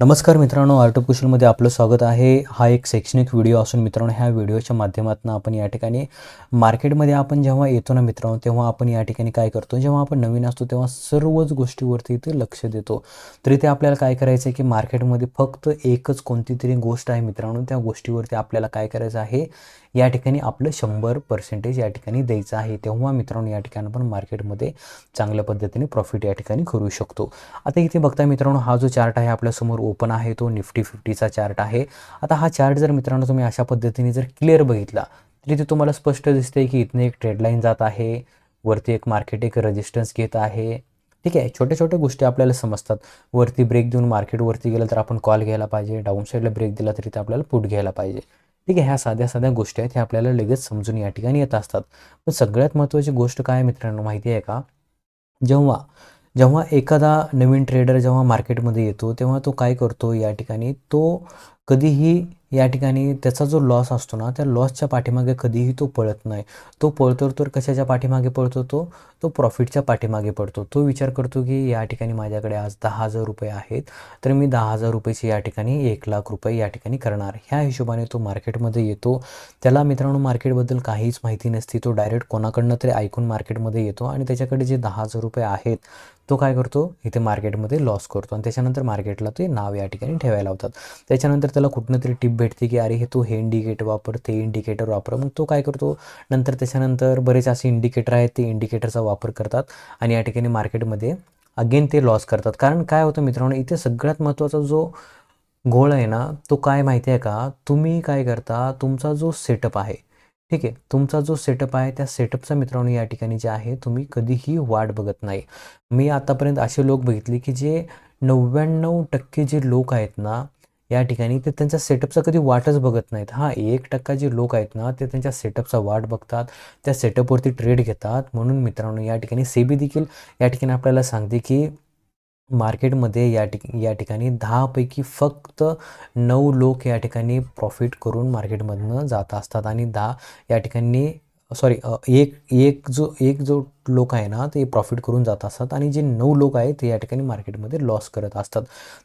नमस्कार मित्रांनो art of कुशलमध्ये आपलं स्वागत आहे. हा एक शैक्षणिक व्हिडिओ असून मित्रांनो ह्या व्हिडिओच्या माध्यमातून आपण या ठिकाणी मार्केटमध्ये आपण जेव्हा येतो ना मित्रांनो तेव्हा आपण या ठिकाणी काय करतो? जेव्हा आपण नवीन असतो तेव्हा सर्वच गोष्टीवरती इथे लक्ष देतो. तर इथे आपल्याला काय करायचं आहे की मार्केटमध्ये फक्त एकच कोणती तरी गोष्ट आहे मित्रांनो त्या गोष्टीवरती आपल्याला काय करायचं आहे? या ठिकाणी आपलं शंभर पर्सेंटेज या ठिकाणी द्यायचं आहे. तेव्हा मित्रांनो या ठिकाणी आपण मार्केटमध्ये चांगल्या पद्धतीने प्रॉफिट या ठिकाणी करू शकतो. आता इथे बघता मित्रांनो हा जो चार्ट आहे आपल्यासमोर ओपन आहे तो निफ्टी फिफ्टीचा चार्ट आहे. आता हा चार्ट जर मित्रांनो तुम्ही अशा पद्धतीने जर क्लिअर बघितला तर इथे तुम्हाला स्पष्ट दिसते की इथनं एक ट्रेडलाईन जात आहे वरती एक मार्केट एक रेजिस्टन्स घेत आहे. ठीक आहे छोट्या छोट्या गोष्टी आपल्याला समजतात. वरती ब्रेक देऊन मार्केटवरती गेलं तर आपण कॉल घ्यायला पाहिजे डाऊन साईडला ब्रेक दिला तरी ते आपल्याला पुट घ्यायला पाहिजे. ठीक आहे ह्या साध्या साध्या गोष्टी आहेत ह्या आपल्याला लगेच समजून या ठिकाणी येत असतात. पण सगळ्यात महत्त्वाची गोष्ट काय मित्रांनो माहिती आहे का? जेव्हा जेव्हा एखादा नवीन ट्रेडर जेव्हा मार्केटमध्ये येतो तेव्हा तो काय करतो या ठिकाणी? तो कधीही या ठिकाणी त्याचा जो लॉस असतो ना त्या लॉसच्या पाठीमागे कधीही तो पळत नाही. तो पळतो तर कशाच्या पाठीमागे पळतो तो? तो प्रॉफिटच्या पाठीमागे पडतो. तो विचार करतो की या ठिकाणी माझ्याकडे आज दहा हजार रुपये आहेत तर मी दहा हजार रुपयेचे या ठिकाणी एक लाख रुपये या ठिकाणी करणार. ह्या हिशोबाने तो मार्केटमध्ये येतो. त्याला मित्रांनो मार्केटबद्दल काहीच माहिती नसते. तो डायरेक्ट कोणाकडनं तरी ऐकून मार्केटमध्ये येतो आणि त्याच्याकडे जे दहा हजार रुपये आहेत तो काय करतो? इथे मार्केटमध्ये लॉस करतो. आणि त्याच्यानंतर मार्केटला ते नाव या ठिकाणी ठेवायला लावतात. त्याच्यानंतर त्याला कुठनं तरी टिप भेटते की अरे हे तू हे इंडिकेटर वापर ते इंडिकेटर वापर. मग तो काय करतो? नंतर त्याच्यानंतर बरेच असे इंडिकेटर आहेत ते इंडिकेटरचा वापर करतात. आणि या ठिकाणी मार्केटमध्ये अगेन ते लॉस करतात. कारण काय होतं मित्रांनो इथे सगळ्यात महत्त्वाचा जो गोळ आहे ना तो काय माहिती आहे का? तुम्ही काय करता? तुमचा जो सेटअप आहे ठीक आहे. तुमचा जो सेटअप आहे त्या सेटअपचा मित्रांनो या ठिकाणी जे आहे तुम्ही कधीही वाट बघत नाही. मी आतापर्यंत असे लोक बघितले की जे नव्याण्णव टक्के जे लोक आहेत ना या ठिकाणी ते त्यांच्या सेटअपचा कधी वाटच बघत नाहीत. हां एक टक्का जे लोक आहेत ना ते त्यांच्या सेटअपचा वाट बघतात त्या सेटअपवरती ट्रेड घेतात. म्हणून मित्रांनो या ठिकाणी सेबी देखील या ठिकाणी आपल्याला सांगते की मार्केटमध्ये या ठिक या ठिकाणी दहापैकी फक्त नऊ लोक या ठिकाणी प्रॉफिट करून मार्केटमधनं जात असतात आणि दहा या ठिकाणी सॉरी एक एक जो एक जो लोक आहे ना ते प्रॉफिट करून जात असतात आणि जे नऊ लोक आहेत ते या ठिकाणी मार्केटमध्ये लॉस करत असतात.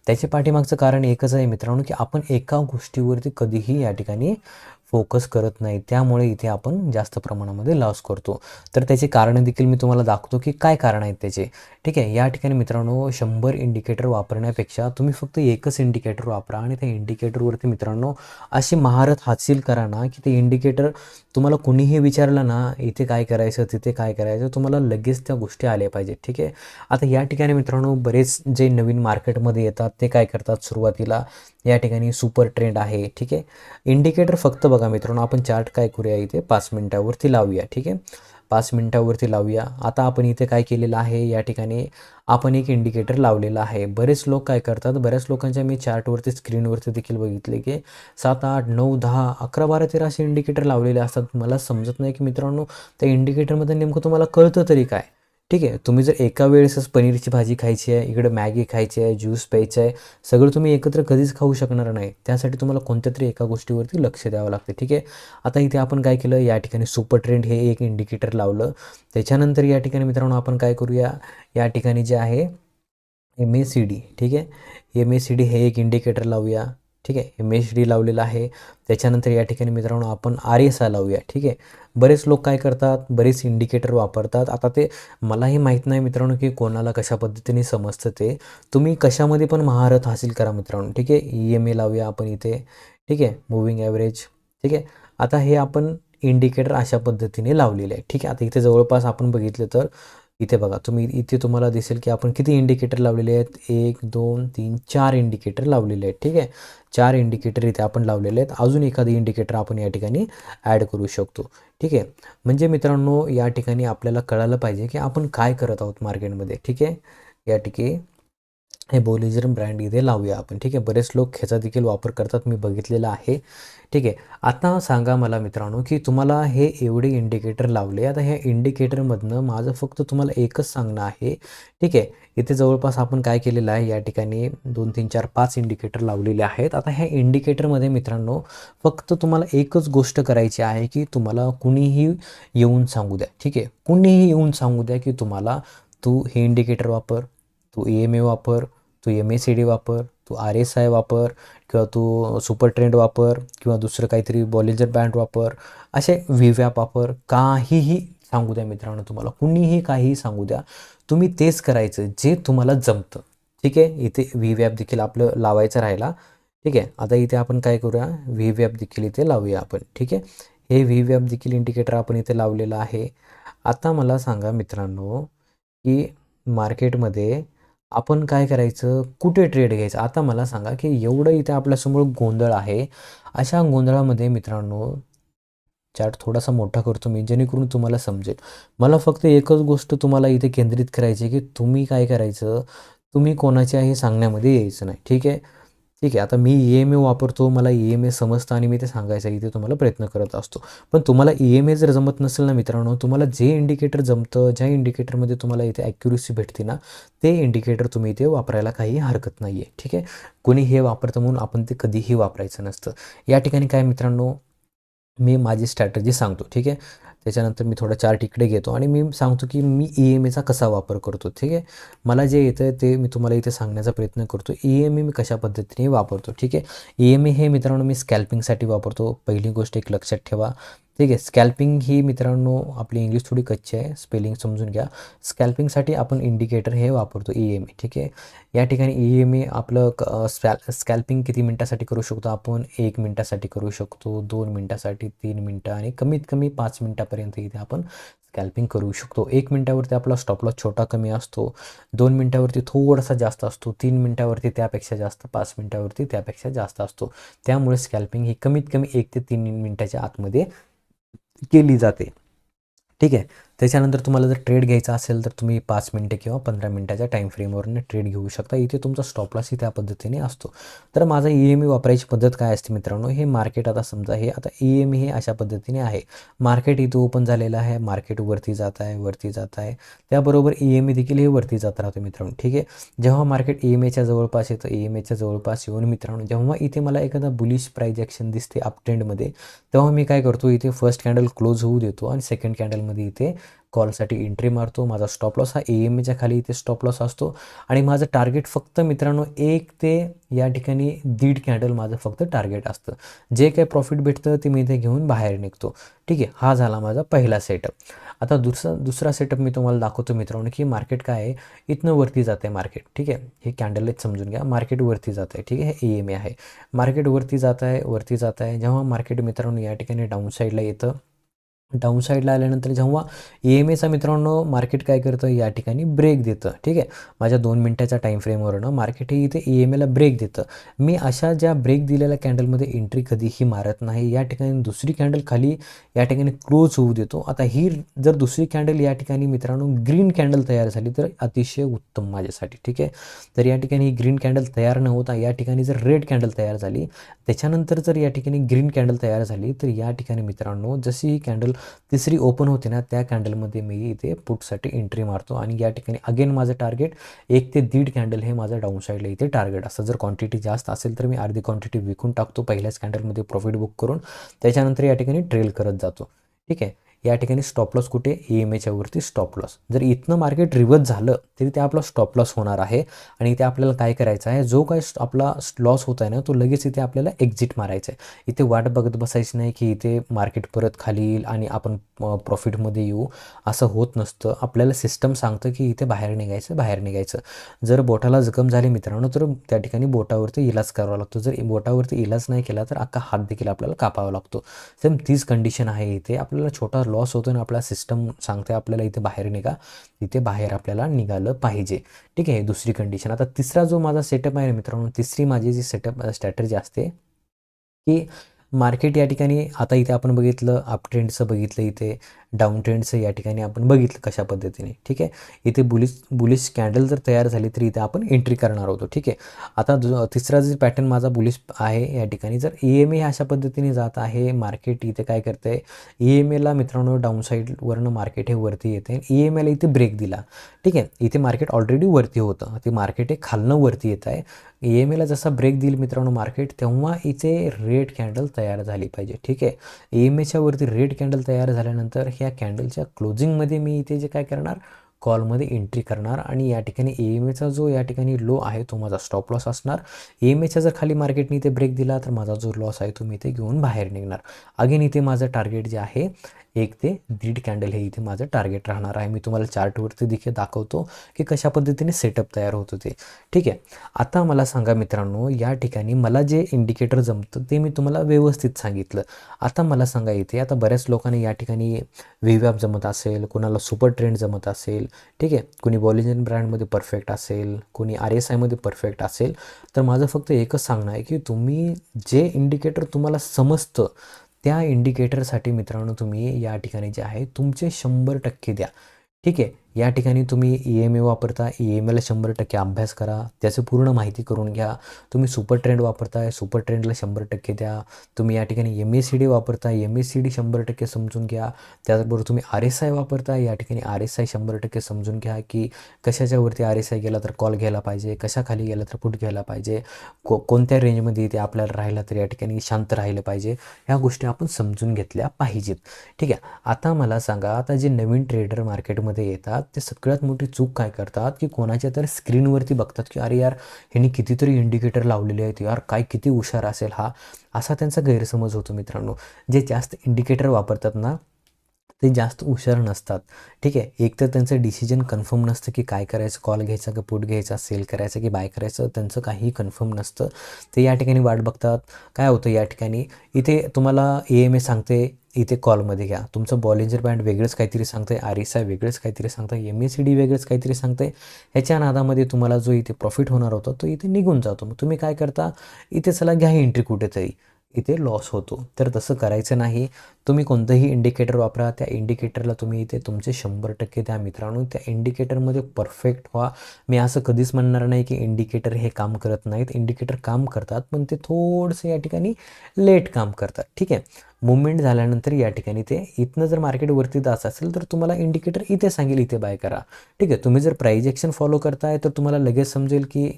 त्याच्या पाठीमागचं कारण एकच आहे मित्रांनो की आपण एका गोष्टीवरती कधीही या ठिकाणी फोकस करत नाही त्यामुळे इथे आपण जास्त प्रमाणामध्ये लॉस करतो. तर त्याचे कारणं देखील मी तुम्हाला दाखवतो की काय कारण आहेत त्याचे. ठीक आहे या ठिकाणी मित्रांनो शंभर इंडिकेटर वापरण्यापेक्षा तुम्ही फक्त एकच इंडिकेटर वापरा आणि त्या इंडिकेटरवरती मित्रांनो अशी महारत हासिल करा ना की ते इंडिकेटर तुम्हाला कुणीही विचारलं ना इथे काय करायचं तिथे काय करायचं तुम्हाला लगेच त्या गोष्टी आल्या पाहिजेत. ठीक आहे? आता या ठिकाणी मित्रांनो बरेच जे नवीन मार्केटमध्ये येतात ते काय करतात सुरुवातीला? या ठिकाणी सुपर ट्रेंड आहे. ठीक आहे? इंडिकेटर फक्त बघा मित्रांनो आपण चार्ट काय करूया इथे? पाच मिनटावरती लावूया ठीक आहे? पाच मिनटावरती लावूया. आता आपण इथे काय केलेलं आहे? या ठिकाणी आपण एक इंडिकेटर लावलेलं आहे. बरेच लोक काय करतात? बऱ्याच लोकांच्या मी चार्टवरती स्क्रीनवरती देखील बघितले की सात आठ नऊ दहा अकरा बारा तेरा असे इंडिकेटर लावलेले असतात. मला समजत नाही की मित्रांनो त्या इंडिकेटरमध्ये नेमकं तुम्हाला कळतं तरी काय? ठीक आहे तुम्ही जर एका वेळेसच पनीरची भाजी खायची आहे इकडे मॅगी खायची आहे ज्यूस प्यायचं आहे सगळं तुम्ही एकत्र कधीच खाऊ शकणार नाही. त्यासाठी तुम्हाला कोणत्या तरी एका गोष्टीवरती लक्ष द्यावं लागते ठीक आहे? आता इथे आपण काय केलं या ठिकाणी सुपर ट्रेंड हे एक इंडिकेटर लावलं. त्याच्यानंतर या ठिकाणी मित्रांनो आपण काय करूया या ठिकाणी जे आहे एम ए सी डी ठीक आहे? एम ए सी डी हे एक इंडिकेटर लावूया. ठीक आहे? एम एच डी लावलेलं आहे. त्याच्यानंतर या ठिकाणी मित्रांनो आपण आर एस आय लावूया. ठीक आहे? बरेच लोक काय करतात? बरेच इंडिकेटर वापरतात. आता ते मलाही माहीत नाही मित्रांनो की कोणाला कशा पद्धतीने समजतं ते. तुम्ही कशामध्ये पण महारत हासिल करा मित्रांनो. ठीक आहे? ई एम ए लावूया आपण इथे. ठीक आहे? मुव्हिंग ॲव्हरेज ठीक आहे? आता हे आपण इंडिकेटर अशा पद्धतीने लावलेले आहे. ठीक आहे? आता इथे जवळपास आपण बघितलं तर इथे बघा तुम्ही इथे तुम्हाला दिसेल की आपण किती इंडिकेटर लावलेले आहेत? एक दोन तीन चार इंडिकेटर लावलेले आहेत ठीक आहे? चार इंडिकेटर इथे आपण लावलेले आहेत. अजून एखादी इंडिकेटर आपण या ठिकाणी ॲड करू शकतो ठीक आहे? म्हणजे मित्रांनो या ठिकाणी आपल्याला कळायला पाहिजे की आपण काय करत आहोत मार्केटमध्ये ठीक आहे? या ठिकाणी हे बोलिझरम ब्रँड इथे लावूया आपण. ठीक आहे? बरेच लोक ह्याचा देखील वापर करतात. मी बघितलेला आहे. ठीक आहे? आता सांगा मला मित्रांनो की तुम्हाला हे एवढे इंडिकेटर लावले. आता ह्या इंडिकेटरमधनं माझं फक्त तुम्हाला एकच सांगणं आहे. ठीक आहे? इथे जवळपास आपण काय केलेलं आहे? या ठिकाणी दोन तीन चार पाच इंडिकेटर लावलेले आहेत. आता ह्या इंडिकेटरमध्ये मित्रांनो फक्त तुम्हाला एकच गोष्ट करायची आहे की तुम्हाला कुणीही येऊन सांगू द्या. ठीक आहे? कुणीही येऊन सांगू द्या की तुम्हाला तू हे इंडिकेटर वापर तू ई एम ए वापर तू एम ए सी डी वापर तू आर एस आय वापर किंवा तू सुपर ट्रेंड वापर किंवा दुसरं काहीतरी बॉलिजर बँड वापर असे विव्याप वापर. काहीही सांगू द्या मित्रांनो तुम्हाला. कुणीही काहीही सांगू द्या. तुम्ही तेच करायचं जे तुम्हाला जमतं. ठीक आहे? इथे व्ही देखील आपलं लावायचं राहिला ठीक आहे? आता इथे आपण काय करूया? व्ही देखील इथे लावूया आपण. ठीक आहे? हे व्ही देखील इंडिकेटर आपण इथे लावलेलं आहे. आता मला सांगा मित्रांनो की मार्केटमध्ये आपण काय करायचं? कुठे ट्रेड घ्यायचं? आता मला सांगा की एवढं इथे आपल्यासमोर गोंधळ आहे. अशा गोंधळामध्ये मित्रांनो चार्ट थोडासा मोठा करतो मी जेणेकरून तुम्हाला समजेल. मला फक्त एकच गोष्ट तुम्हाला इथे केंद्रित करायची की तुम्ही काय करायचं? तुम्ही कोणाच्या हे सांगण्यामध्ये यायचं नाही. ठीक आहे? ठीक आहे. आता मी ई एम ए वापरतो मला ई एम ए समजतं आणि मी ते सांगायचं इथे तुम्हाला प्रयत्न करत असतो. पण तुम्हाला ई एम ए जर जमत नसेल ना मित्रांनो तुम्हाला जे इंडिकेटर जमतं ज्या इंडिकेटरमध्ये तुम्हाला इथे ॲक्युरेसी भेटते ना ते इंडिकेटर तुम्ही इथे वापरायला काही हरकत नाही आहे ठीक आहे? कोणी हे वापरतं म्हणून आपण ते कधीही वापरायचं नसतं. या ठिकाणी काय मित्रांनो मी माझी स्ट्रॅटजी सांगतो. ठीक आहे? त्याच्यानंतर मी थोडा चार्ट इकडे घेतो आणि मी सांगतो की मी ई एम एचा कसा वापर करतो ठीक आहे? मला जे येतं ते मी तुम्हाला इथे सांगण्याचा प्रयत्न करतो. ई एम ए मी कशा पद्धतीने वापरतो ठीक आहे? ई एम ए हे मित्रांनो मी स्कॅल्पिंगसाठी वापरतो. पहिली गोष्ट एक लक्षात ठेवा. ठीक आहे. स्कॅल्पिंग ही मित्रांनो आपली इंग्लिश थोडी कच्ची आहे. स्पेलिंग समजून घ्या. स्कॅल्पिंगसाठी आपण इंडिकेटर हे वापरतो ई एम ए ठीक आहे? या ठिकाणी ई एम ए आपलं क स्कॅल स्कॅल्पिंग किती मिनटासाठी करू शकतो? आपण एक मिनटासाठी करू शकतो दोन मिनटासाठी तीन मिनटं आणि कमीत कमी पाच मिनटापर्यंत इथे आपण स्कॅल्पिंग करू शकतो. एक मिनटावरती आपला स्टॉपला छोटा कमी असतो दोन मिनटावरती थोडासा जास्त असतो तीन मिनटावरती त्यापेक्षा जास्त पाच मिनटावरती त्यापेक्षा जास्त असतो. त्यामुळे स्कॅल्पिंग ही कमीत कमी एक ते तीन मिनटाच्या आतमध्ये केली जाते. ठीक आहे? त्याच्यानंतर तुम्हाला जर ट्रेड घ्यायचा असेल तर तुम्ही पाच मिनटे किंवा पंधरा मिनटाच्या टाईम फ्रेमवरून ट्रेड घेऊ शकता. इथे तुमचा स्टॉपलॉसही त्या पद्धतीने असतो. तर माझा ई एम e ई वापरायची पद्धत काय असते मित्रांनो? हे मार्केट आता समजा हे आता ई एम ई हे अशा पद्धतीने आहे. मार्केट इथं ओपन झालेलं आहे. मार्केट वरती जात आहे वरती जात आहे. त्याबरोबर ई एम ई देखील हे वरती जात राहतं मित्रांनो. ठीक आहे? जेव्हा मार्केट ई एम एच्या जवळपास येतं ई एम e एच्या जवळपास येऊन मित्रांनो जेव्हा इथे मला एखादा बुलिश प्राईज ॲक्शन दिसते अपट्रेंडमध्ये तेव्हा मी काय करतो? इथे फर्स्ट कॅन्डल क्लोज होऊ देतो आणि सेकंड कॅन्डलमध्ये इथे कॉलसाठी एंट्री मारतो माझा स्टॉप लॉस हा ए एम एच्या खाली इथे स्टॉप लॉस असतो आणि माझं टार्गेट फक्त मित्रांनो एक ते या ठिकाणी दीड कॅन्डल माझं फक्त टार्गेट असतं. जे काही प्रॉफिट भेटतं ते मी इथे घेऊन बाहेर निघतो. ठीक आहे हा झाला माझा पहिला सेटअप आता दुसरा दुसरा सेटअप मी तुम्हाला दाखवतो मित्रांनो की मार्केट काय आहे. इथनं वरती जाते मार्केट ठीक आहे हे कॅन्डलच समजून घ्या. मार्केट वरती जात आहे ठीक आहे हे ई एम ए आहे. मार्केट वरती जात आहे वरती जात आहे जेव्हा मार्केट मित्रांनो या ठिकाणी डाऊन साईडला येतं डाऊन साईडला आल्यानंतर जेव्हा ई एम एचा मित्रांनो मार्केट काय करतं? या ठिकाणी ब्रेक देतं. ठीक आहे? माझ्या दोन मिनटाच्या टाईम फ्रेमवरनं मार्केट हे इथे ई एम एला ब्रेक देतं. मी अशा ज्या ब्रेक दिलेल्या कॅन्डलमध्ये एंट्री कधीही मारत नाही. या ठिकाणी दुसरी कॅन्डल खाली या ठिकाणी क्लोज होऊ देतो. आता ही जर दुसरी कॅन्डल या ठिकाणी मित्रांनो ग्रीन कॅन्डल तयार झाली तर अतिशय उत्तम माझ्यासाठी. ठीक आहे? तर या ठिकाणी ही ग्रीन कॅन्डल तयार न होता या ठिकाणी जर रेड कॅन्डल तयार झाली त्याच्यानंतर जर या ठिकाणी ग्रीन कॅन्डल तयार झाली तर या ठिकाणी मित्रांनो जशी ही कॅन्डल तिसरी ओपन होते ना त्या कॅन्डलमध्ये मी इथे पुटसाठी एंट्री मारतो आणि या ठिकाणी अगेन माझं टार्गेट एक ते दीड कॅन्डल हे माझं डाऊन साईडला इथे टार्गेट असतं. जर क्वांटिटी जास्त असेल तर मी अर्धी क्वांटिटी विकून टाकतो पहिल्याच कॅन्डलमध्ये प्रॉफिट बुक करून त्याच्यानंतर या ठिकाणी ट्रेल करत जातो. ठीक आहे? या ठिकाणी स्टॉप लॉस कुठे? ई एम एच्या वरती स्टॉप लॉस जर इथनं मार्केट रिवर्स झालं तरी ते आपला स्टॉप लॉस होणार आहे. आणि इथे आपल्याला काय करायचं आहे? जो काय आपला लॉस होत आहे ना तो लगेच इथे आपल्याला एक्झिट मारायचा आहे. इथे वाट बघत बसायची नाही की इथे मार्केट परत खाली येईल आणि आपण प्रॉफिटमध्ये येऊ. असं होत नसतं. आपल्याला सिस्टम सांगतं की इथे बाहेर निघायचं बाहेर निघायचं. जर बोटाला जखम झाली मित्रांनो तर त्या ठिकाणी बोटावरती इलाज करावा लागतो. जर बोटावरती इलाज नाही केला तर अख्खा हात देखील आपल्याला कापावा लागतो. सेम तीच कंडिशन आहे इथे. आपल्याला छोटा लॉस होतो आणि आपला सिस्टम सांगते आपल्याला इथे बाहेर निघा. तिथे बाहेर आपल्याला निघालं पाहिजे. ठीक आहे दुसरी कंडिशन आता तिसरा जो माझा सेटअप आहे मित्रांनो तिसरी माझी जी सेटअप स्ट्रॅटर्जी असते की मार्केट या ठिकाणी आता इथे आपण बघितलं अपट्रेंडचं बघितलं इथे. डाऊन ट्रेंडचं या ठिकाणी आपण बघितलं कशा पद्धतीने ठीक आहे? इथे बुलिश बुलिश कॅन्डल जर तयार झाली तर इथे आपण एंट्री करणार होतो ठीक आहे? आता जो तिसरा जो पॅटर्न माझा बुलिश आहे या ठिकाणी जर ई एम ए अशा पद्धतीने जात आहे मार्केट इथे काय करते आहे ई एम एला मित्रांनो डाऊन साईडवरनं मार्केट हे वरती येते ई एम एला इथे ब्रेक दिला ठीक आहे? इथे मार्केट ऑलरेडी वरती होतं ते मार्केट हे खालनं वरती येत आहे. ई एम एला जसा ब्रेक देईल मित्रांनो मार्केट तेव्हा इथे रेड कॅन्डल तयार झाली पाहिजे ठीक आहे? ई एम एच्या वरती रेड कॅन्डल तयार झाल्यानंतर ह्या कॅन्डलच्या क्लोजिंगमध्ये मी इथे जे काय करणार कॉलमध्ये एंट्री करणार आणि या ठिकाणी ए एम एचा जो या ठिकाणी लो आहे तो माझा स्टॉप लॉस असणार. ए एम एचा जर खाली मार्केटने इथे ब्रेक दिला तर माझा जो लॉस आहे तो मी इथे घेऊन बाहेर निघणार. अगेन इथे माझं टार्गेट जे आहे एक ते दीड कॅन्डल हे इथे माझं टार्गेट राहणार आहे. मी तुम्हाला चार्टवरती देखील दाखवतो की कशा पद्धतीने सेटअप तयार होत होते. ठीक आहे? आता मला सांगा मित्रांनो या ठिकाणी मला जे इंडिकेटर जमतं ते मी तुम्हाला व्यवस्थित सांगितलं. आता मला सांगा इथे आता बऱ्याच लोकांनी या ठिकाणी व्हीवॅप जमत असेल कोणाला सुपर ट्रेंड जमत असेल ठीक आहे? कोणी बॉलिजन ब्रँडमध्ये परफेक्ट असेल कोणी आर एस आयमध्ये परफेक्ट असेल तर माझं फक्त एकच सांगणं आहे की तुम्ही जे इंडिकेटर तुम्हाला समजतं त्या इंडिकेटरसाठी मित्रांनो तुम्ही या ठिकाणी जे आहे तुमचे शंभर टक्के द्या. ठीक आहे? या ठिकाणी तुम्ही ई एम ए वापरता ई एम एला शंभर टक्के अभ्यास करा त्याचं पूर्ण माहिती करून घ्या. तुम्ही सुपर ट्रेंड वापरताय सुपर ट्रेंडला शंभर टक्के द्या. तुम्ही या ठिकाणी एम एस सी डी वापरताय एम एस सी डी शंभर टक्के समजून घ्या. त्याचबरोबर तुम्ही आर एस आय वापरताय या ठिकाणी आर एस आय शंभर टक्के समजून घ्या की कशाच्यावरती आर एस आय गेला तर कॉल घ्यायला पाहिजे कशाखाली गेला तर पुट घ्यायला पाहिजे को कोणत्या रेंजमध्ये ते आपल्याला राहिला तर या ठिकाणी शांत राहिलं पाहिजे ह्या गोष्टी आपण समजून घेतल्या पाहिजेत. ठीक आहे आता मला सांगा आता जे नवीन ट्रेडर मार्केटमध्ये येतात ते सगळ्यात मोठी चूक काय करतात की कोणाच्या तर स्क्रीनवरती बघतात की अरे यार ह्यांनी कितीतरी इंडिकेटर लावलेले आहेत यार काय किती हुशार असेल हा? असा त्यांचा गैरसमज होतो मित्रांनो. जे जास्त इंडिकेटर वापरतात ना ते जास्त हुशार नसतात. ठीक आहे? एक तर त्यांचं डिसिजन कन्फर्म नसतं की काय करायचं कॉल घ्यायचा की पुट घ्यायचा सेल करायचं की बाय करायचं त्यांचं काहीही कन्फर्म नसतं. ते या ठिकाणी वाट बघतात. काय होतं या ठिकाणी? इथे तुम्हाला ए एम ए सांगते इथे कॉलमध्ये घ्या. तुमचं बॉलिंजर बँड वेगळंच काहीतरी सांगतंय आर एस आय वेगळंच काहीतरी सांगतंय एम एस सी डी वेगळंच काहीतरी सांगतंय. ह्याच्या नादामध्ये तुम्हाला जो इथे प्रॉफिट होणार होता तो इथे निघून जातो. मग तुम्ही काय करता? इथे चला घ्या एंट्री कुठेतरी. इथे लॉस होतो. तर तसं करायचं नाही. तुम्ही कोणतंही इंडिकेटर वापरा त्या इंडिकेटरला तुम्ही इथे तुमचे शंभर टक्के द्या मित्रांनो त्या इंडिकेटरमध्ये परफेक्ट व्हा. मी असं कधीच म्हणणार नाही की इंडिकेटर हे काम करत नाहीत. इंडिकेटर काम करतात पण ते थोडंसं या ठिकाणी लेट काम करतात. ठीक आहे? मुवमेंट झाल्यानंतर या ठिकाणी ते इथनं जर मार्केट वरती जात असेल तर तुम्हाला इंडिकेटर इथे सांगेल इथे बाय करा. ठीक आहे? तुम्ही जर प्राईज ॲक्शन फॉलो करताय तर तुम्हाला लगेच समजेल की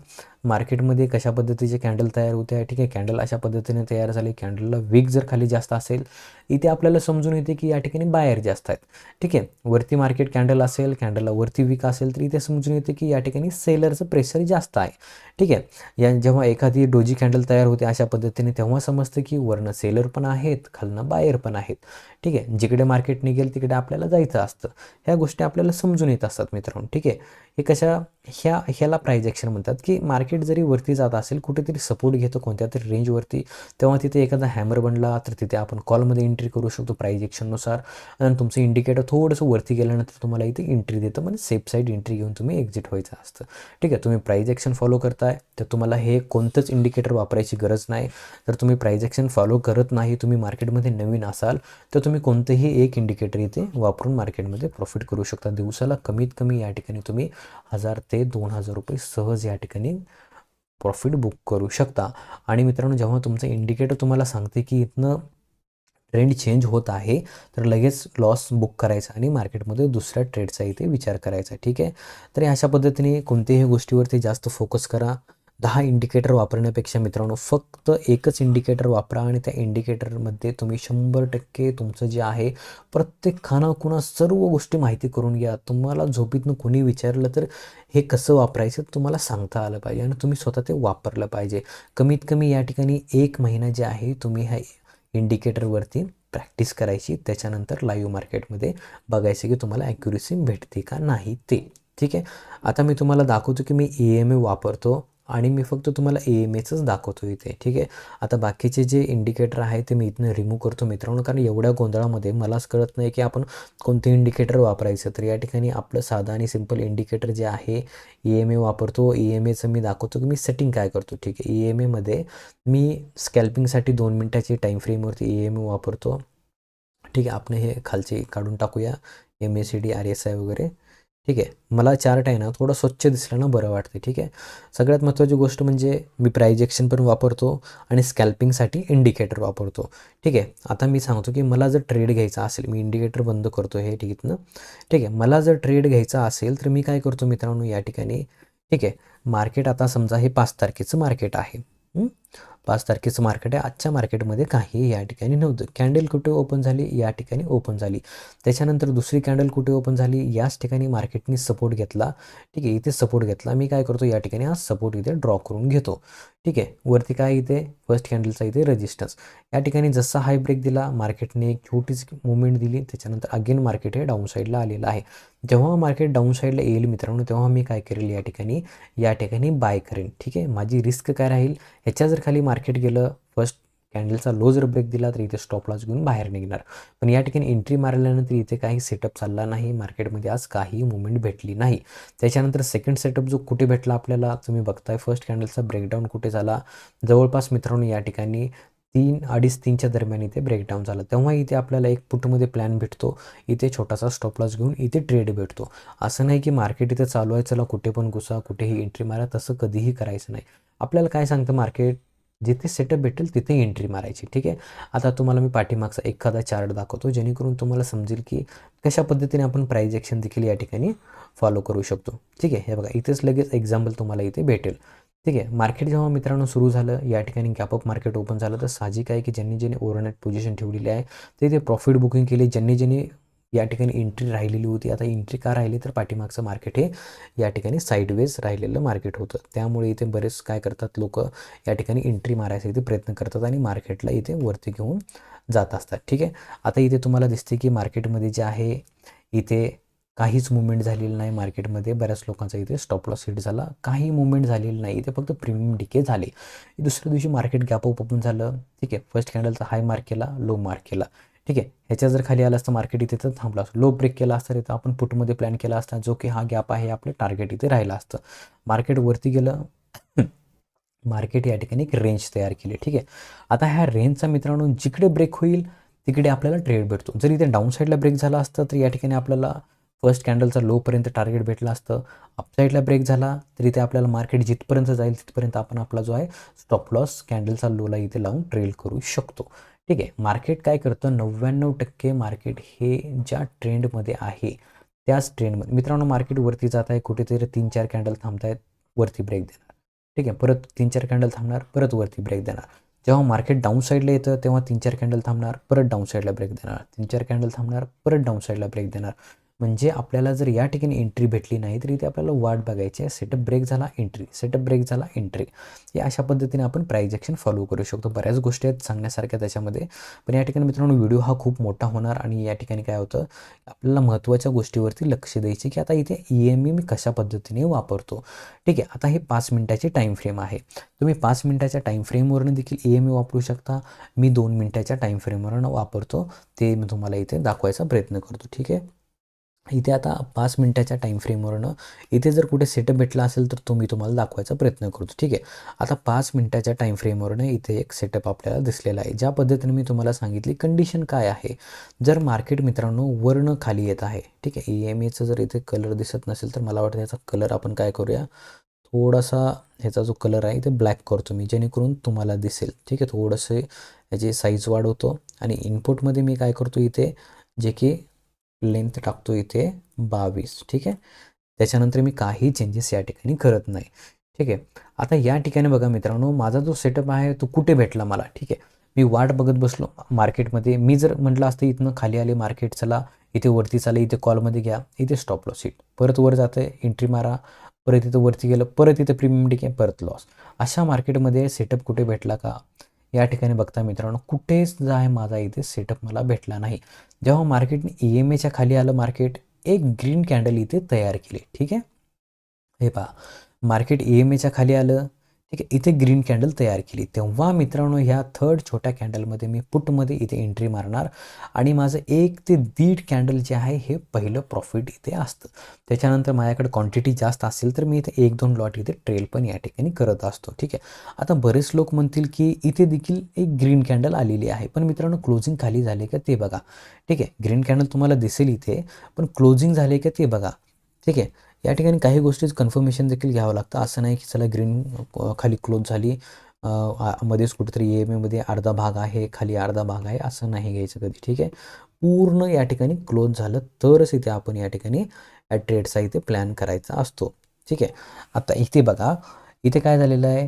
मार्केटमध्ये कशा पद्धतीचे कॅन्डल तयार होते आहे. ठीक आहे? कॅन्डल अशा पद्धतीने तयार झाले. कॅन्डलला वीक जर खाली जास्त असेल इथे आपल्याला समजून येते की या ठिकाणी बायर जास्त आहेत ठीक आहे? वरती मार्केट कॅन्डल असेल कॅन्डलला वरती विक असेल तर इथे समजून येते की या ठिकाणी सेलरचं प्रेशर जास्त आहे. ठीक आहे? या जेव्हा एखादी डोजी कॅन्डल तयार होते अशा पद्धतीने तेव्हा समजतं की वरनं सेलर पण आहेत खालनं बायर पण आहेत. ठीक आहे? जिकडे मार्केट निघेल तिकडे आपल्याला जायचं असतं. ह्या गोष्टी आपल्याला समजून येत असतात मित्रांनो. ठीक आहे? हे कशा ह्या ह्याला प्राईज ॲक्शन म्हणतात की मार्केट जरी वरती जात असेल कुठेतरी सपोर्ट घेतो कोणत्या तरी रेंजवरती तेव्हा तिथे एखादा हॅमर बनला तर तिथे आपण कॉलमध्ये एंट्री करू करू शकतो प्राईज ॲक्शननुसार आणि तुमचं इंडिकेटर थोडंसं वरती गेल्यानंतर तुम्हाला इथे एंट्री देतं. म्हणजे सेफ साईड एंट्री घेऊन तुम्ही एक्झिट व्हायचं असतं. ठीक आहे तुम्ही प्राईज ॲक्शन फॉलो करताय तर तुम्हाला हे कोणतंच इंडिकेटर वापरायची गरज नाही. जर तुम्ही प्राईज ॲक्शन फॉलो करत नाही तुम्ही मार्केटमध्ये नवीन असाल तर तुम्ही कोणतंही एक इंडिकेटर इथे वापरून मार्केटमध्ये प्रॉफिट करू शकता. दिवसाला कमीत कमी या ठिकाणी तुम्ही हजार ते दोन हजार रुपये सहज या ठिकाणी प्रॉफिट बुक करू शकता. आणि मित्रांनो जेव्हा तुमचं इंडिकेटर तुम्हाला सांगते की इथनं ट्रेंड चेंज होत आहे तर लगेच लॉस बुक करायचा आणि मार्केटमध्ये दुसऱ्या ट्रेडचा इथे विचार करायचा ठीक आहे? तर अशा पद्धतीने कोणत्याही गोष्टीवरती जास्त फोकस करा. दहा इंडिकेटर वापरण्यापेक्षा मित्रांनो फक्त एकच इंडिकेटर वापरा आणि त्या इंडिकेटरमध्ये तुम्ही शंभर टक्के तुमचं जे आहे प्रत्येक खानाखुणा सर्व गोष्टी माहिती करून घ्या. तुम्हाला झोपीतनं कोणी विचारलं तर हे कसं वापरायचं तुम्हाला सांगता आलं पाहिजे आणि तुम्ही स्वतः ते वापरलं पाहिजे. कमीत कमी या ठिकाणी एक महिना जे आहे तुम्ही ह्या इंडिकेटरवरती प्रॅक्टिस करायची. त्याच्यानंतर लाईव्ह मार्केटमध्ये बघायचं की तुम्हाला ॲक्युरेसी भेटते का नाही ते. ठीक आहे? आता मी तुम्हाला दाखवतो की मी ई एम ए वापरतो. आणि मी फक्त तुम्हाला ए एम एचंच दाखवतो इथे ठीक आहे? आता बाकीचे जे इंडिकेटर आहे ते मी इथनं रिमूव्ह करतो मित्रांनो कारण एवढ्या गोंधळामध्ये मलाच कळत नाही की आपण कोणते इंडिकेटर वापरायचं. तर या ठिकाणी आपलं साधं आणि सिंपल इंडिकेटर जे आहे ई एम ए वापरतो. ई एम एचं मी दाखवतो की मी सेटिंग काय करतो ठीक आहे? ई एम एमध्ये मी स्कॅल्पिंगसाठी दोन मिनटाची टाईम फ्रेमवरती ई एम ए वापरतो. ठीक आहे आपण हे खालचे काढून टाकूया. M S C D R S I वगैरे. ठीक आहे? मला चार्ट आहे ना थोडं स्वच्छ दिसलं ना बरं वाटतं ठीक आहे? सगळ्यात महत्त्वाची गोष्ट म्हणजे मी प्रायजेक्शन पण वापरतो आणि स्कॅल्पिंगसाठी इंडिकेटर वापरतो. ठीक आहे? आता मी सांगतो की मला जर ट्रेड घ्यायचा असेल मी इंडिकेटर बंद करतो हे ठीक ना ठीक आहे? मला जर ट्रेड घ्यायचा असेल तर मी काय करतो मित्रांनो या ठिकाणी? ठीक आहे? मार्केट आता समजा हे पाच तारखेचं मार्केट आहे. पाच तारखेचं मार्केट आहे. आजच्या मार्केटमध्ये काही या ठिकाणी नव्हतं. कॅन्डल कुठे ओपन झाली? या ठिकाणी ओपन झाली. त्याच्यानंतर दुसरी कॅन्डल कुठे ओपन झाली? याच ठिकाणी मार्केटनी सपोर्ट घेतला. ठीक आहे इथे सपोर्ट घेतला. मी काय करतो? या ठिकाणी हा सपोर्ट इथे ड्रॉ करून घेतो. ठीक आहे वरती काय इथे? फर्स्ट कॅन्डलचा इथे रेजिस्टन्स या ठिकाणी जसा हाय ब्रेक दिला मार्केटने एक छोटीच मुवमेंट दिली. त्याच्यानंतर अगेन मार्केट हे डाऊन साईडला आलेलं आहे. जेव्हा मार्केट डाऊन साईडला येईल मित्रांनो तेव्हा मी काय करेल? या ठिकाणी या ठिकाणी बाय करेन. ठीक आहे माझी रिस्क काय राहील? ह्याच्याच जर खाली मार्केट गेलं फर्स्ट कॅन्डलचा लो जर ब्रेक दिला तर इथे स्टॉप लॉस घेऊन बाहेर निघणार. पण या ठिकाणी एंट्री मारल्यानंतर इथे काही सेटअप चालला नाही. मार्केटमध्ये आज काही मुवमेंट भेटली नाही. त्याच्यानंतर सेकंड सेटअप जो कुठे भेटला आपल्याला तुम्ही बघताय फर्स्ट कॅन्डलचा ब्रेकडाऊन कुठे झाला? जवळपास मित्रांनो या ठिकाणी तीन अडीच तीनच्या दरम्यान इथे ब्रेकडाऊन झाला. तेव्हा इथे आपल्याला एक पुटमध्ये प्लॅन भेटतो. इथे छोटासा स्टॉप लॉस घेऊन इथे ट्रेड भेटतो. असं नाही की मार्केट इथे चालू आहे चला कुठे पण घुसा कुठेही एंट्री मारा तसं कधीही करायचं नाही. आपल्याला काय सांगतं मार्केट जिथे सेटअप भेटेल तिथे एंट्री मारायची ठीक आहे? आता तुम्हाला मी पाठीमागचा एखादा चार्ट दाखवतो जेणेकरून तुम्हाला समजेल की कशा पद्धतीने आपण प्राईज ॲक्शन देखील या ठिकाणी फॉलो करू शकतो. ठीक आहे? हे बघा इथेच लगेच एक्झाम्पल तुम्हाला इथे भेटेल. ठीक आहे? मार्केट जेव्हा मित्रांनो सुरू झालं या ठिकाणी गॅपअप मार्केट ओपन झालं तर साहजिक आहे की ज्यांनी ज्यांनी ओव्हरनाईट पोझिशन ठेवलेली आहे ते ते प्रॉफिट बुकिंग केले ज्यांनी ज्यांनी या ठिकाणी एंट्री राहिलेली होती. आता एंट्री का राहिली तर पाठीमागचं मार्केट हे या ठिकाणी साईडवेज राहिलेलं मार्केट होतं. त्यामुळे इथे बरेच काय करतात लोक या ठिकाणी एंट्री मारायचा इथे प्रयत्न करतात आणि मार्केटला इथे वरती घेऊन जात असतात. ठीक आहे? आता इथे तुम्हाला दिसते की मार्केटमध्ये जे आहे इथे काहीच मुवमेंट झालेलं नाही मार्केटमध्ये बऱ्याच लोकांचा इथे स्टॉप लॉस हिट झाला. काही मुवमेंट झालेलं नाही. इथे फक्त प्रीमियम डिके झाले. दुसऱ्या दिवशी मार्केट गॅप ओपन झालं. ठीक आहे? फर्स्ट कॅन्डलचा हाय मार्क केला लो मार्क केला. ठीक आहे? ह्याच्या जर खाली आलं असतं मार्केट इथे तर थांबलं असतं. लो ब्रेक केला असतं तिथं आपण पुटमध्ये प्लॅन केला असता जो की हा गॅप आहे आपलं टार्गेट इथे राहिलं असतं. मार्केट वरती गेलं मार्केट या ठिकाणी एक रेंज तयार केली ठीक आहे? आता ह्या रेंजचा मित्रांनो जिकडे ब्रेक होईल तिकडे आपल्याला ट्रेड भेटतो. जर इथे डाऊन साईडला ब्रेक झाला असतं तर या ठिकाणी आपल्याला फर्स्ट कॅन्डलचा लोपर्यंत टार्गेट भेटलं असतं. अपसाईडला ब्रेक झाला तर इथे आपल्याला मार्केट जिथपर्यंत जाईल तिथपर्यंत आपण आपला जो आहे स्टॉप लॉस कॅन्डलचा लोला इथे लावून ट्रेल करू शकतो. ठीक आहे मार्केट काय करतं? नव्याण्णव टक्के मार्केट हे ज्या ट्रेंडमध्ये आहे त्याच ट्रेंडमध्ये मित्रांनो मार्केट वरती जात आहे कुठेतरी तीन चार कॅन्डल थांबत आहेत वरती ब्रेक देणार. ठीक आहे परत तीन चार कॅन्डल थांबणार परत वरती ब्रेक देणार. जेव्हा मार्केट डाऊन साईडला येतं तेव्हा तीन चार कॅन्डल थांबणार परत डाऊन साईडला ब्रेक देणार. तीन चार कॅन्डल थांबणार परत डाऊन साईडला ब्रेक देणार. म्हणजे आपल्याला जर या ठिकाणी एंट्री भेटली नाही तर इथे आपल्याला वाट बघायची आहे. सेटअप ब्रेक झाला एंट्री सेटअप ब्रेक झाला एंट्री या अशा पद्धतीने आपण प्राईज ॲक्शन फॉलो करू शकतो. बऱ्याच गोष्टी आहेत सांगण्यासारख्या त्याच्यामध्ये. पण या ठिकाणी मित्रांनो व्हिडिओ हा खूप मोठा होणार आणि या ठिकाणी काय होतं आपल्याला महत्त्वाच्या गोष्टीवरती लक्ष द्यायचे की आता इथे ई एम ई मी कशा पद्धतीने वापरतो. ठीक आहे आता हे पाच मिनटाची टाईम फ्रेम आहे. तुम्ही पाच मिनटाच्या टाईम फ्रेमवरून देखील ई एम ई वापरू शकता. मी दोन मिनटाच्या टाईम फ्रेमवरनं वापरतो. ते मी तुम्हाला इथे दाखवायचा प्रयत्न करतो. ठीक आहे? इथे आता पाच मिनटाच्या टाईम फ्रेमवरनं इथे जर कुठे सेटअप भेटला असेल तर तो मी तुम्हाला दाखवायचा प्रयत्न करतो ठीक आहे? आता पाच मिनटाच्या टाईम फ्रेमवरनं इथे एक सेटअप आपल्याला दिसलेला आहे ज्या पद्धतीने मी तुम्हाला सांगितली कंडिशन काय आहे? जर मार्केट मित्रांनो वर्ण खाली येत आहे ठीक आहे? ई एम एचं जर इथे कलर दिसत नसेल तर मला वाटतं याचा कलर आपण काय करूया? थोडासा ह्याचा जो कलर आहे ते ब्लॅक करतो मी जेणेकरून तुम्हाला दिसेल ठीक आहे? थोडंसं याची साईज वाढवतो आणि इनपुटमध्ये मी काय करतो इथे जे की लेंथ टाकतो इथे बावीस ठीक आहे? त्याच्यानंतर मी काही चेंजेस या ठिकाणी करत नाही ठीक आहे? आता या ठिकाणी बघा मित्रांनो माझा जो सेटअप आहे तो कुठे भेटला मला ठीक आहे? मी वाट बघत बसलो मार्केटमध्ये मी जर म्हटलं असतं इथनं खाली आले मार्केट चला इथे वरती चाले इथे कॉलमध्ये घ्या इथे स्टॉप लॉस सीट परत वर जातं एंट्री मारा परत इथं वरती गेलं परत इथं प्रीमियम डिके परत लॉस अशा मार्केटमध्ये सेटअप कुठे भेटला का? या ठिकाणी बघता मित्रांनो कुठेच जाय आहे माझा इथे सेटअप मला भेटला नाही. जेव्हा मार्केटने ई एम एच्या खाली आलं मार्केट एक ग्रीन कॅन्डल इथे तयार केली. ठीक आहे? हे पहा मार्केट ई एम एच्या खाली आलं ठीक आहे इथे ग्रीन कॅन्डल तयार केली. तेव्हा मित्रांनो ह्या थर्ड छोट्या कॅन्डलमध्ये मी पुटमध्ये इथे एंट्री मारणार आणि माझं एक ते दीड कॅन्डल जे आहे हे पहिलं प्रॉफिट इथे असतं. त्याच्यानंतर माझ्याकडे क्वांटिटी जास्त असेल तर मी इथे एक दोन लॉट इथे ट्रेल पण या ठिकाणी करत असतो. ठीक आहे. आता बरेच लोक म्हणतील की इथे देखील एक ग्रीन कॅन्डल आलेली आहे. पण मित्रांनो क्लोजिंग खाली झाले का ते बघा. ठीक आहे. ग्रीन कॅन्डल तुम्हाला दिसेल इथे पण क्लोजिंग झाले का ते बघा. ठीक आहे. या ठिकाणी काही गोष्टीच कन्फर्मेशन देखील घ्यावं लागतं. असं नाही की चला ग्रीन खाली क्लोज झाली मध्येच कुठेतरी एम एमध्ये अर्धा भाग आहे खाली अर्धा भाग आहे असं नाही घ्यायचं कधी ठीक आहे? पूर्ण या ठिकाणी क्लोज झालं तरच इथे आपण या ठिकाणी ट्रेडचा इथे प्लॅन करायचा असतो ठीक आहे? आता इथे बघा इथे काय झालेलं आहे?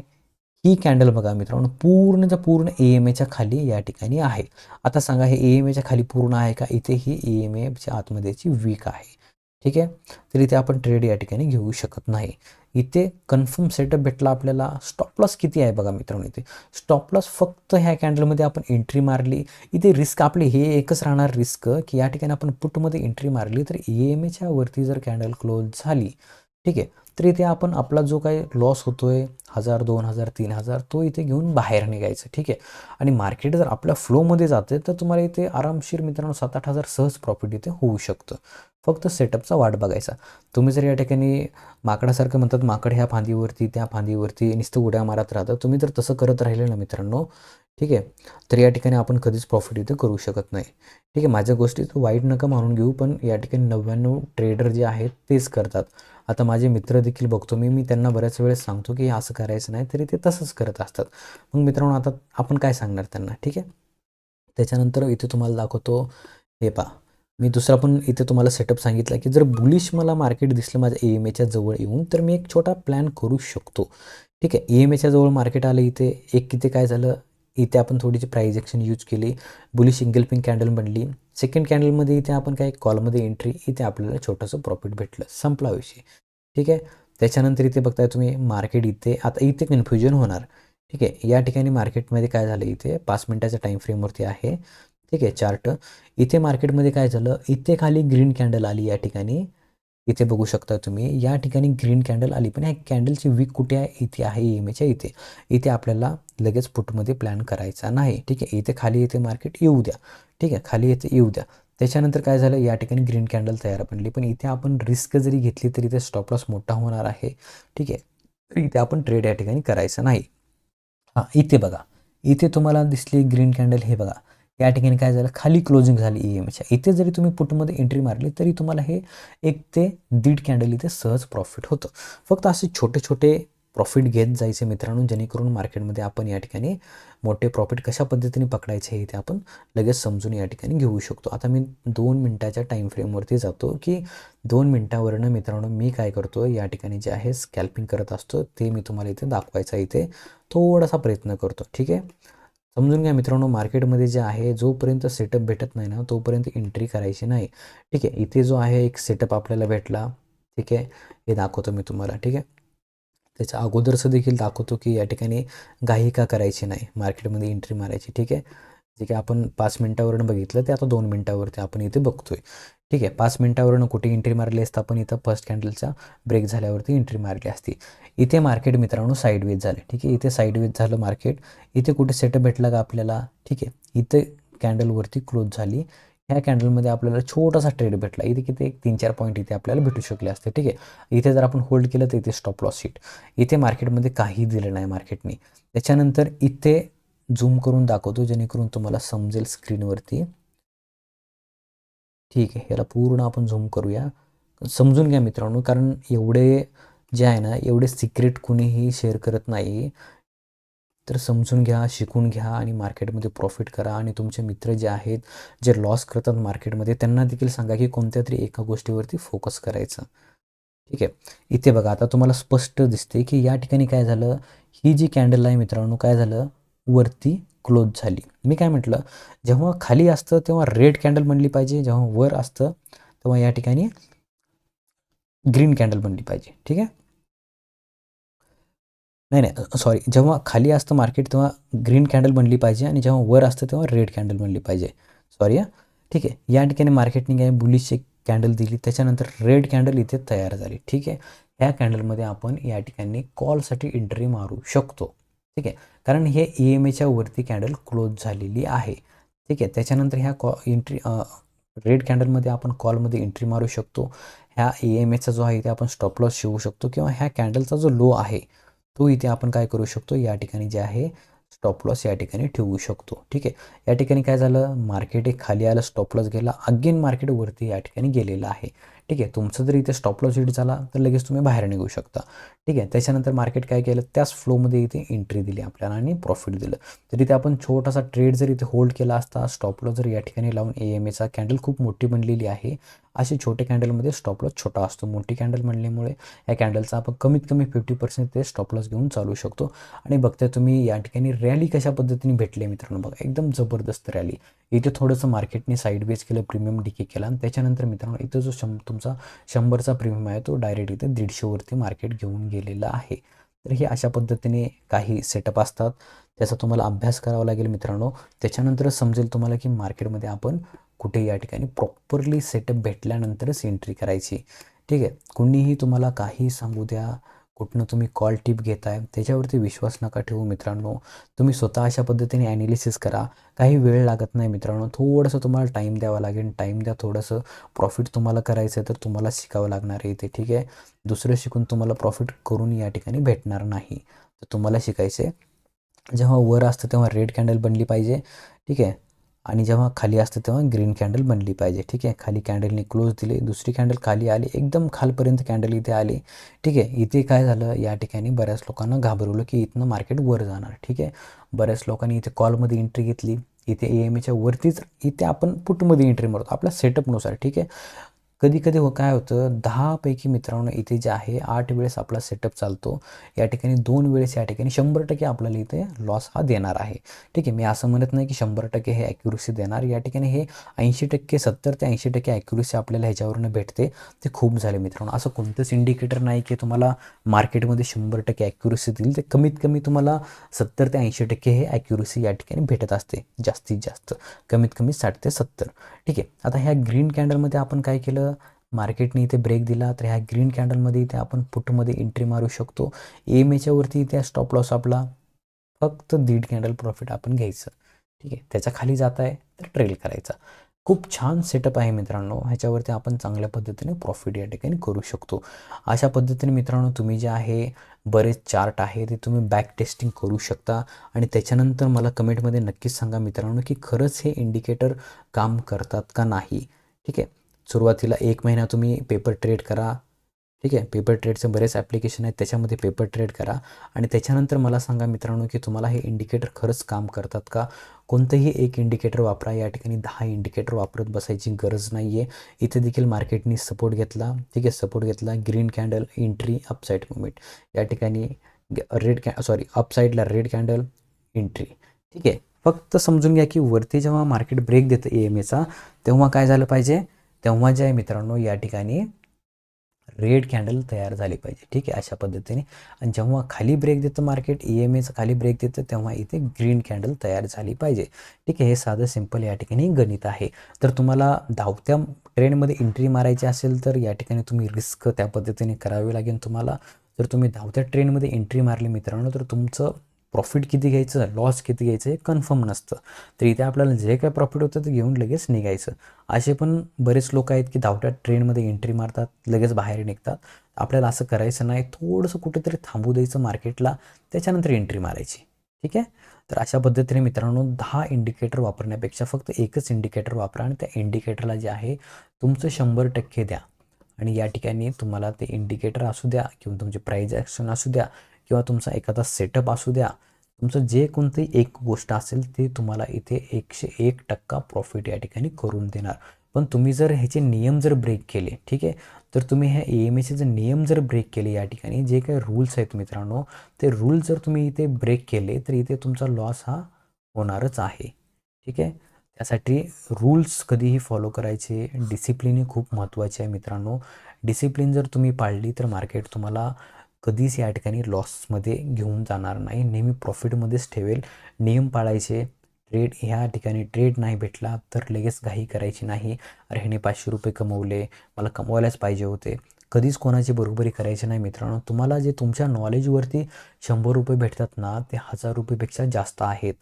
ही कॅन्डल बघा मित्रांनो पूर्णच्या पूर्ण ए एम एच्या खाली या ठिकाणी आहे. आता सांगा हे ए एम एच्या खाली पूर्ण आहे का? इथे ही ए एम एच्या आतमध्येची वीक आहे. ठीक आहे? तर इथे आपण ट्रेड या ठिकाणी घेऊ शकत नाही. इथे कन्फर्म सेटअप भेटला आपल्याला. स्टॉपलॉस किती आहे बघा मित्रांनो इथे? स्टॉपलॉस फक्त ह्या कॅन्डलमध्ये आपण एंट्री मारली. इथे रिस्क आपली हे एकच राहणार रिस्क की या ठिकाणी आपण पुटमध्ये एंट्री मारली तर ई एम एच्या वरती जर कॅन्डल क्लोज झाली ठीक आहे? तर इथे आपण आपला जो काही लॉस होतो आहे हजार दोन हजार तीन हजार तो इथे घेऊन बाहेर निघायचं ठीक आहे? आणि मार्केट जर आपल्या फ्लोमध्ये जाते तर तुम्हाला इथे आरामशीर मित्रांनो सात आठ हजार सहज प्रॉफिट इथे होऊ शकतं. फक्त सेटअपचा वाट बघायचा. तुम्ही जर या ठिकाणी माकडासारखं म्हणतात माकड ह्या फांदीवरती त्या फांदीवरती नुसतं उड्या मारत राहतं तुम्ही जर तसं करत राहिले ना मित्रांनो ठीक आहे? तर या ठिकाणी आपण कधीच प्रॉफिट इथे करू शकत नाही. ठीक आहे? माझ्या गोष्टीत वाईट नका मानून घेऊ पण या ठिकाणी नव्याण्णव ट्रेडर जे आहेत तेच करतात. आता माझे मित्र देखील बघतो. मी मी त्यांना बऱ्याच वेळेस सांगतो की असं करायचं नाही तरी ते तसंच करत असतात. मग मित्रांनो आता आपण काय सांगणार त्यांना? ठीक आहे? त्याच्यानंतर इथे तुम्हाला दाखवतो. हे पा मी दुसरा पण इथे तुम्हाला सेटअप सांगितला की जर बुलिश मला मार्केट दिसलं माझ्या ए एम एच्या जवळ येऊन तर मी एक छोटा प्लॅन करू शकतो. ठीक आहे? ए एम एच्या जवळ मार्केट आलं इथे. एक किती काय झालं? इथे आपण थोडीशी प्राईज ॲक्शन यूज केली. बुली सिंगल पिंक कॅन्डल बनली. सेकंड कॅन्डलमध्ये इथे आपण काय कॉलमध्ये एंट्री इथे आपल्याला छोटंसं प्रॉफिट भेटलं. संपला विषय. ठीक आहे? त्याच्यानंतर इथे बघताय तुम्ही मार्केट इथे आता इथे कन्फ्युजन होणार. ठीक आहे? या ठिकाणी मार्केटमध्ये काय झालं इथे? पाच मिनटाच्या टाईम फ्रेमवरती आहे. ठीक आहे? चार्ट इथे मार्केटमध्ये काय झालं? इथे खाली ग्रीन कॅन्डल आली या ठिकाणी. इथे बघू शकता तुम्ही या ठिकाणी ग्रीन कॅन्डल आली. पण ह्या कॅन्डलची वीक कुठे आहे? इथे आहे इमेजच्या इथे. इथे आपल्याला लगेच पुटमध्ये प्लॅन करायचा नाही. ठीक आहे इथे खाली येते मार्केट येऊ द्या. ठीक आहे खाली येते येऊ द्या. त्याच्यानंतर काय झालं? या ठिकाणी ग्रीन कॅन्डल तयार बनली. पण इथे आपण रिस्क जरी घेतली तरी इथे स्टॉप लॉस मोठा होणार आहे. ठीक आहे तर इथे आपण ट्रेड या ठिकाणी करायचं नाही. हां इथे बघा. इथे तुम्हाला दिसली ग्रीन कॅन्डल हे बघा. या ठिकाणी काय झालं? खाली क्लोजिंग झाली ई एम इथे जरी तुम्ही पुटमध्ये एंट्री मारली तरी तुम्हाला हे एक ते दीड कॅन्डल इथे सहज प्रॉफिट होतं. फक्त असे छोटे छोटे प्रॉफिट घेत जायचे मित्रांनो जेणेकरून मार्केटमध्ये आपण या ठिकाणी मोठे प्रॉफिट कशा पद्धतीने पकडायचे हे ते आपण लगेच समजून या ठिकाणी घेऊ शकतो. आता मी दोन मिनटाच्या टाईम फ्रेमवरती जातो की दोन मिनटावरनं मित्रांनो मी काय करतो या ठिकाणी जे आहे स्कॅल्पिंग करत असतो ते मी तुम्हाला इथे दाखवायचा इथे थोडासा प्रयत्न करतो. ठीक आहे? समजून घ्या मित्रांनो मार्केटमध्ये जे आहे जोपर्यंत सेटअप भेटत नाही ना तोपर्यंत एंट्री करायची नाही. ठीक आहे इथे जो आहे एक सेटअप आपल्याला भेटला. ठीक आहे हे दाखवतो मी तुम्हाला. ठीक आहे त्याच्या अगोदरचं देखील दाखवतो की या ठिकाणी घाई का करायची नाही मार्केटमध्ये एंट्री मारायची. ठीक आहे जे की आपण पाच मिनटावरून बघितलं ते आता दोन मिनटावरती आपण इथे बघतोय. ठीक आहे पाच मिनटावरून कुठे एंट्री मारली असतं आपण इथं फर्स्ट कॅन्डलचा ब्रेक झाल्यावरती एंट्री मारली असती. इथे मार्केट मित्रांनो साईडवेज झाले ठीक आहे? इथे साईडवेज झालं मार्केट इथे कुठे सेटअप भेटला का आपल्याला? ठीक आहे इथे कॅन्डलवरती क्लोज झाली. ह्या कॅन्डलमध्ये आपल्याला छोटासा ट्रेड भेटला. इथे किती? एक तीन चार पॉईंट इथे आपल्याला भेटू शकले असते ठीक आहे? इथे जर आपण होल्ड केलं तर इथे स्टॉप लॉस शीट इथे मार्केटमध्ये काही दिलं नाही मार्केटने त्याच्यानंतर इथे झूम करून दाखवतो जेणेकरून तुम्हाला समजेल स्क्रीनवरती ठीक आहे याला पूर्ण आपण झूम करूया. समजून घ्या मित्रांनो कारण एवढे जे आहे ना एवढे सिक्रेट कुणीही शेअर करत नाही. तर समजून घ्या शिकून घ्या आणि मार्केटमध्ये प्रॉफिट करा. आणि तुमचे मित्र जे आहेत जे लॉस करतात मार्केटमध्ये त्यांना देखील सांगा की कोणत्या तरी एका गोष्टीवरती फोकस करायचं. ठीक आहे? इथे बघा आता तुम्हाला स्पष्ट दिसते की या ठिकाणी काय झालं? ही जी कॅन्डल आहे मित्रांनो काय झालं? वरती क्लोज झाली. मी काय म्हटलं? जेव्हा खाली असतं तेव्हा रेड कॅन्डल बनली पाहिजे. जेव्हा वर असतं तेव्हा या ठिकाणी ग्रीन कॅन्डल बनली पाहिजे. ठीक आहे? नाही नाही सॉरी जेव्हा खाली असतं मार्केट तेव्हा ग्रीन कॅन्डल बनली पाहिजे आणि जेव्हा वर असतं तेव्हा रेड कॅन्डल बनली पाहिजे. सॉरी हां? ठीक आहे. या ठिकाणी मार्केटने काय बुलिशची कॅन्डल दिली. त्याच्यानंतर रेड कॅन्डल इथे तयार झाली. ठीक आहे? ह्या कॅन्डलमध्ये आपण या ठिकाणी कॉलसाठी एंट्री मारू शकतो. ठीक आहे? कारण हे ई एम एच्या वरती कॅन्डल क्लोज झालेली आहे. ठीक आहे? त्याच्यानंतर ह्या कॉ एंट्री रेड कॅन्डलमध्ये आपण कॉलमध्ये एंट्री मारू शकतो. ह्या ई एम एचा जो आहे इथे आपण स्टॉप लॉस शिवू शकतो किंवा ह्या कॅन्डलचा जो लो आहे तो इथे आपण काय करू शकतो? या ठिकाणी जे आहे स्टॉप लॉस या ठिकाणी ठेवू शकतो. ठीक आहे? या ठिकाणी काय झालं? मार्केट एक खाली आलं स्टॉप लॉस गेला. अगेन मार्केट वरती या ठिकाणी गेलेलं आहे. ठीक आहे तुमचं जर इथे स्टॉप लॉस हिट झाला तर लगेच तुम्ही बाहेर निघू शकता. ठीक आहे त्याच्यानंतर मार्केट काय केलं? त्याच फ्लोमध्ये इथे एंट्री दिली आपल्याला आणि प्रॉफिट दिलं. तर इथे आपण छोटासा ट्रेड जर इथे होल्ड केला असता स्टॉप लॉस जर या ठिकाणी लावून ए एम एचा कॅन्डल खूप मोठी बनलेली आहे. असे छोटे कॅन्डलमध्ये स्टॉप लॉस छोटा असतो. मोठी कॅन्डल बनल्यामुळे या कॅन्डलचा आपण कमीत कमी फिफ्टी पर्सेंट ते स्टॉप लॉस घेऊन चालू शकतो. आणि बघताय तुम्ही या ठिकाणी रॅली कशा पद्धतीने भेटली आहे मित्रांनो? बघा एकदम जबरदस्त रॅली इथे थोडंसं मार्केटने साईडवेज केलं प्रीमियम डिके केला. आणि त्याच्यानंतर मित्रांनो इथं जो शं तुमचा शंभरचा प्रीमियम आहे तो डायरेक्ट इथे दीडशेवरती मार्केट घेऊन गेलेला आहे. तर हे अशा पद्धतीने काही सेटअप असतात त्याचा तुम्हाला अभ्यास करावा लागेल मित्रांनो. त्याच्यानंतरच समजेल तुम्हाला की मार्केटमध्ये आपण कुठे या ठिकाणी प्रॉपरली सेटअप भेटल्यानंतरच एंट्री करायची. ठीक आहे? कुणीही तुम्हाला काही सांगू द्या कुठनं तुम्ही कॉल टिप घेताय त्याच्यावरती विश्वास नका ठेवू मित्रांनो. तुम्ही स्वतः अशा पद्धतीने ॲनालिसिस करा. काही वेळ लागत नाही मित्रांनो. थोडंसं तुम्हाला टाईम द्यावा लागेल. टाईम द्या थोडंसं. प्रॉफिट तुम्हाला करायचं आहे तर तुम्हाला शिकावं लागणार आहे इथे ठीक आहे? दुसरं शिकून तुम्हाला प्रॉफिट करून या ठिकाणी भेटणार नाही. तर तुम्हाला शिकायचं आहे जेव्हा वर असतं तेव्हा रेड कॅन्डल बनली पाहिजे ठीक आहे? आणि जेव्हा खाली असतं तेव्हा ग्रीन कॅन्डल बनली पाहिजे. ठीक आहे? खाली कॅन्डलने क्लोज दिले दुसरी कॅन्डल खाली आली एकदम खालपर्यंत कॅन्डल इथे आली. ठीक आहे? इथे काय झालं? या ठिकाणी बऱ्याच लोकांना घाबरवलं की इथनं मार्केट वर जाणार. ठीक आहे? बऱ्याच लोकांनी इथे कॉलमध्ये एंट्री घेतली. इथे ए एम एच्या वरतीच इथे आपण पुटमध्ये एंट्री मारतो. आपल्या सेटअपनुसार ठीक आहे? कधी कधी हो काय होतं दहापैकी मित्रांनो इथे जे आहे आठ वेळेस आपला सेटअप चालतो. या ठिकाणी दोन वेळेस या ठिकाणी शंभर टक्के आपल्याला इथे लॉस हा देणार आहे. ठीक आहे मी असं म्हणत नाही की शंभर टक्के हे ॲक्युरेसी देणार. या ठिकाणी हे ऐंशी टक्के सत्तर ते ऐंशी टक्के ॲक्युरेसी आपल्याला ह्याच्यावरून भेटते. ते खूप झाले मित्रांनो. असं कोणतंच इंडिकेटर नाही की तुम्हाला मार्केटमध्ये शंभर टक्के ॲक्युरेसी देईल. ते कमीत कमी तुम्हाला सत्तर ते ऐंशी टक्के हे ॲक्युरेसी या ठिकाणी भेटत असते. जास्तीत जास्त. कमीत कमी साठ ते सत्तर. ठीक आहे. आता ह्या ग्रीन कॅन्डलमध्ये आपण काय केलं? मार्केटने इथे ब्रेक दिला. तर ह्या ग्रीन कॅन्डलमध्ये इथे आपण पुटमध्ये एंट्री मारू शकतो. एम एच्यावरती इथे स्टॉप लॉस आपला फक्त दीड कॅन्डल प्रॉफिट आपण घ्यायचं. ठीक आहे. त्याच्याखाली जात आहे तर ट्रेल करायचा. खूप छान सेटअप आहे मित्रांनो. ह्याच्यावरती आपण चांगल्या पद्धतीने प्रॉफिट या ठिकाणी करू शकतो. अशा पद्धतीने मित्रांनो तुम्ही जे आहे बरेच चार्ट आहे ते तुम्ही बॅक टेस्टिंग करू शकता. आणि त्याच्यानंतर मला कमेंटमध्ये नक्कीच सांगा मित्रांनो की खरंच हे इंडिकेटर काम करतात का नाही? ठीक आहे? सुरुवातीला एक महिना तुम्ही पेपर ट्रेड करा ठीक आहे? पेपर ट्रेडचे बरेच ॲप्लिकेशन आहेत त्याच्यामध्ये पेपर ट्रेड करा. आणि त्याच्यानंतर मला सांगा मित्रांनो की तुम्हाला हे इंडिकेटर खरंच काम करतात का? कोणतंही एक इंडिकेटर वापरा या ठिकाणी दहा इंडिकेटर वापरत बसायची गरज नाही आहे इथे देखील मार्केटनी सपोर्ट घेतला ठीक आहे? सपोर्ट घेतला green candle entry upside movement या ठिकाणी रेड कॅ सॉरी अपसाईडला रेड कॅन्डल एंट्री ठीक आहे? फक्त समजून घ्या की वरती जेव्हा मार्केट ब्रेक देतं ए एम एचा तेव्हा काय झालं पाहिजे? तेव्हा जे आहे मित्रांनो या ठिकाणी रेड कॅन्डल तयार झाली पाहिजे. ठीक आहे अशा पद्धतीने. आणि जेव्हा खाली ब्रेक देतं मार्केट ई एम एचं खाली ब्रेक देतं तेव्हा इथे ग्रीन कॅन्डल तयार झाली पाहिजे. ठीक आहे हे साधं सिंपल या ठिकाणी गणित आहे. तर तुम्हाला धावत्या ट्रेनमध्ये एंट्री मारायची असेल तर या ठिकाणी तुम्ही रिस्क त्या पद्धतीने करावी लागेल तुम्हाला. जर तुम्ही धावत्या ट्रेनमध्ये एंट्री मारली मित्रांनो तर तुमचं प्रॉफिट किती घ्यायचं? लॉस किती घ्यायचं? हे कन्फर्म नसतं. तर इथे आपल्याला जे काय प्रॉफिट होतं ते घेऊन लगेच निघायचं. असे पण बरेच लोक आहेत की धावत्या ट्रेनमध्ये एंट्री मारतात लगेच बाहेर निघतात. आपल्याला असं करायचं नाही. थोडंसं कुठेतरी थांबू द्यायचं मार्केटला त्याच्यानंतर एंट्री मारायची. ठीक आहे? तर अशा पद्धतीने मित्रांनो दहा इंडिकेटर वापरण्यापेक्षा फक्त एकच इंडिकेटर वापरा आणि त्या इंडिकेटरला जे आहे तुमचं शंभर टक्के द्या. आणि या ठिकाणी तुम्हाला ते इंडिकेटर असू द्या किंवा तुमचे प्राईज ॲक्शन असू द्या किंवा तुमचा एखादा सेटअप असू द्या तुमचं जे कोणती एक गोष्ट असेल ते तुम्हाला इथे एकशे एक टक्का प्रॉफिट या ठिकाणी करून देणार. पण तुम्ही जर ह्याचे नियम जर ब्रेक केले ठीक आहे? तर तुम्ही ह्या ए एम एचे जर नियम जर ब्रेक केले या ठिकाणी जे काही रूल्स आहेत मित्रांनो ते रूल जर तुम्ही इथे ब्रेक केले तर इथे तुमचा लॉस हा होणारच आहे. ठीक आहे? त्यासाठी रूल्स कधीही फॉलो करायचे डिसिप्लिन ही खूप महत्त्वाचे आहे मित्रांनो. डिसिप्लिन जर तुम्ही पाळली तर मार्केट तुम्हाला कधीच या ठिकाणी लॉसमध्ये घेऊन जाणार नाही. नेहमी प्रॉफिटमध्येच ठेवेल. नियम पाळायचे. ट्रेड ह्या ठिकाणी ट्रेड नाही भेटला तर लगेच घाई करायची नाही. अरे ह्याने पाचशे रुपये कमवले. मला कमवायलाच पाहिजे होते. कधीच कोणाची बरोबरी करायची नाही मित्रांनो. तुम्हाला जे तुमच्या नॉलेजवरती शंभर रुपये भेटतात ना ते हजार रुपयेपेक्षा जास्त आहेत.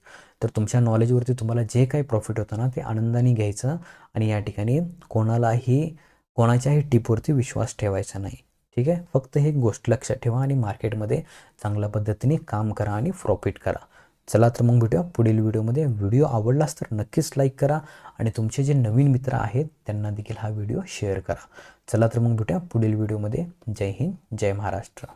तर तुमच्या नॉलेजवरती तुम्हाला जे काही प्रॉफिट होतं ना ते आनंदाने घ्यायचं आणि या ठिकाणी कोणालाही कोणाच्याही टिपवरती विश्वास ठेवायचा नाही. ठीक आहे? फक्त हे गोष्ट लक्षात ठेवा आणि मार्केटमध्ये चांगल्या पद्धतीने काम करा आणि प्रॉफिट करा. चला तर मग भेटूया पुढील व्हिडिओमध्ये. व्हिडिओ आवडलास तर नक्कीच लाईक करा आणि तुमचे जे नवीन मित्र आहेत त्यांना देखील हा व्हिडिओ शेअर करा. चला तर मग भेटूया पुढील व्हिडिओमध्ये. जय हिंद जय महाराष्ट्र.